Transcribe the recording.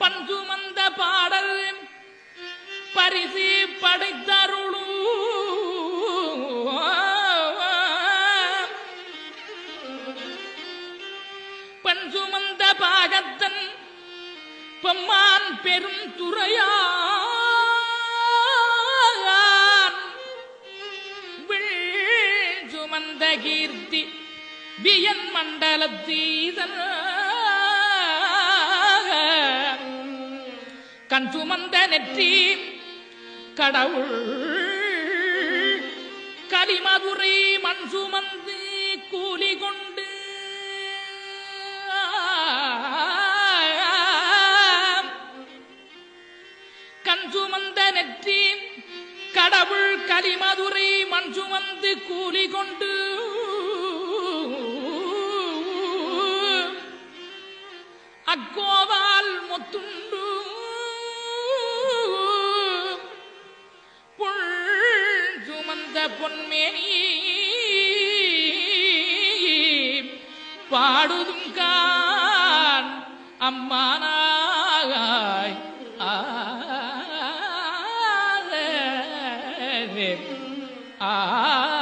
பஞ்சுமந்த பாடல் பரிசு படைத்தருளும். பஞ்சுமந்த பாகத்தன் பெம்மான் பெரும் துறையான். விழ் சுமந்த கீர்த்தி வியன் மண்டலத்தீதன். கண் சுமந்த நெற்றி கடவுள் கலிமதுரை மண் சுமந்து கூலி கொண்டு கண் சுமந்த நெற்றி கடவுள் கலிமதுரை மண் சுமந்து கூலி கொண்டு அக்கோவா பொன்மேனி பாடுதும் கான் அம்மானாய் ஆ